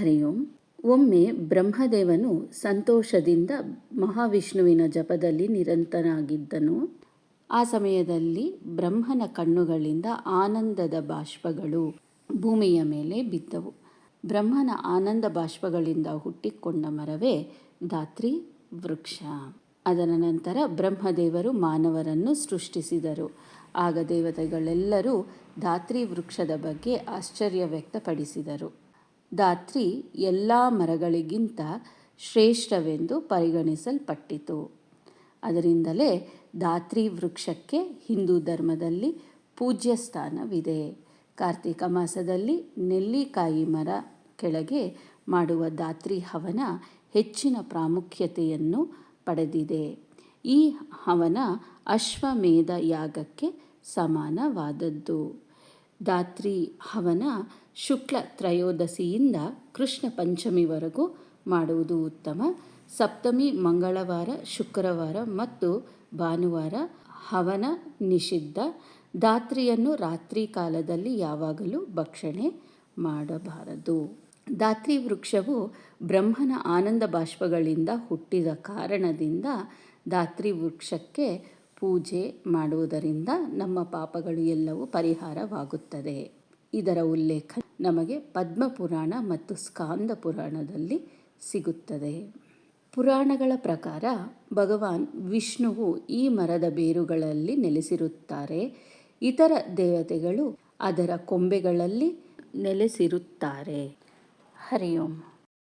ಹರಿ ಓಂ ಒಮ್ಮೆ ಬ್ರಹ್ಮದೇವನು ಸಂತೋಷದಿಂದ ಮಹಾವಿಷ್ಣುವಿನ ಜಪದಲ್ಲಿ ನಿರಂತನಾಗಿದ್ದನು. ಆ ಸಮಯದಲ್ಲಿ ಬ್ರಹ್ಮನ ಕಣ್ಣುಗಳಿಂದ ಆನಂದದ ಬಾಷ್ಪಗಳು ಭೂಮಿಯ ಮೇಲೆ ಬಿದ್ದವು. ಬ್ರಹ್ಮನ ಆನಂದ ಬಾಷ್ಪಗಳಿಂದ ಹುಟ್ಟಿಕೊಂಡ ಮರವೇ ಧಾತ್ರಿ ವೃಕ್ಷ. ಅದರ ನಂತರ ಬ್ರಹ್ಮದೇವರು ಮಾನವರನ್ನು ಸೃಷ್ಟಿಸಿದರು. ಆಗ ದೇವತೆಗಳೆಲ್ಲರೂ ಧಾತ್ರಿ ವೃಕ್ಷದ ಬಗ್ಗೆ ಆಶ್ಚರ್ಯ ವ್ಯಕ್ತಪಡಿಸಿದರು. ಧಾತ್ರಿ ಎಲ್ಲ ಮರಗಳಿಗಿಂತ ಶ್ರೇಷ್ಠವೆಂದು ಪರಿಗಣಿಸಲ್ಪಟ್ಟಿತು. ಅದರಿಂದಲೇ ದಾತ್ರಿ ವೃಕ್ಷಕ್ಕೆ ಹಿಂದೂ ಧರ್ಮದಲ್ಲಿ ಪೂಜ್ಯ ಸ್ಥಾನವಿದೆ ಕಾರ್ತಿಕ ಮಾಸದಲ್ಲಿ ನೆಲ್ಲಿಕಾಯಿ ಮರ ಕೆಳಗೆ ಮಾಡುವ ದಾತ್ರಿ ಹವನ ಹೆಚ್ಚಿನ ಪ್ರಾಮುಖ್ಯತೆಯನ್ನು ಪಡೆದಿದೆ. ಈ ಹವನ ಅಶ್ವಮೇಧ ಯಾಗಕ್ಕೆ ಸಮಾನವಾದದ್ದು. ಧಾತ್ರಿ ಹವನ ಶುಕ್ಲ ತ್ರಯೋದಶಿಯಿಂದ ಕೃಷ್ಣ ಪಂಚಮಿವರೆಗೂ ಮಾಡುವುದು ಉತ್ತಮ. ಸಪ್ತಮಿ ಮಂಗಳವಾರ, ಶುಕ್ರವಾರ ಮತ್ತು ಭಾನುವಾರ ಹವನ ನಿಷಿದ್ಧ. ದಾತ್ರಿಯನ್ನು ರಾತ್ರಿ ಕಾಲದಲ್ಲಿ ಯಾವಾಗಲೂ ಭಕ್ಷಣೆ ಮಾಡಬಾರದು. ದಾತ್ರಿ ವೃಕ್ಷವು ಬ್ರಹ್ಮನ ಆನಂದ ಬಾಷ್ಪಗಳಿಂದ ಹುಟ್ಟಿದ ಕಾರಣದಿಂದ ದಾತ್ರಿ ವೃಕ್ಷಕ್ಕೆ ಪೂಜೆ ಮಾಡುವುದರಿಂದ ನಮ್ಮ ಪಾಪಗಳು ಎಲ್ಲವೂ ಪರಿಹಾರವಾಗುತ್ತದೆ. ಇದರ ಉಲ್ಲೇಖ ನಮಗೆ ಪದ್ಮಪುರಾಣ ಮತ್ತು ಸ್ಕಾಂದ ಪುರಾಣದಲ್ಲಿ ಸಿಗುತ್ತದೆ. ಪುರಾಣಗಳ ಪ್ರಕಾರ ಭಗವಾನ್ ವಿಷ್ಣುವು ಈ ಮರದ ಬೇರುಗಳಲ್ಲಿ ನೆಲೆಸಿರುತ್ತಾರೆ. ಇತರ ದೇವತೆಗಳು ಅದರ ಕೊಂಬೆಗಳಲ್ಲಿ ನೆಲೆಸಿರುತ್ತಾರೆ. ಹರಿ ಓಂ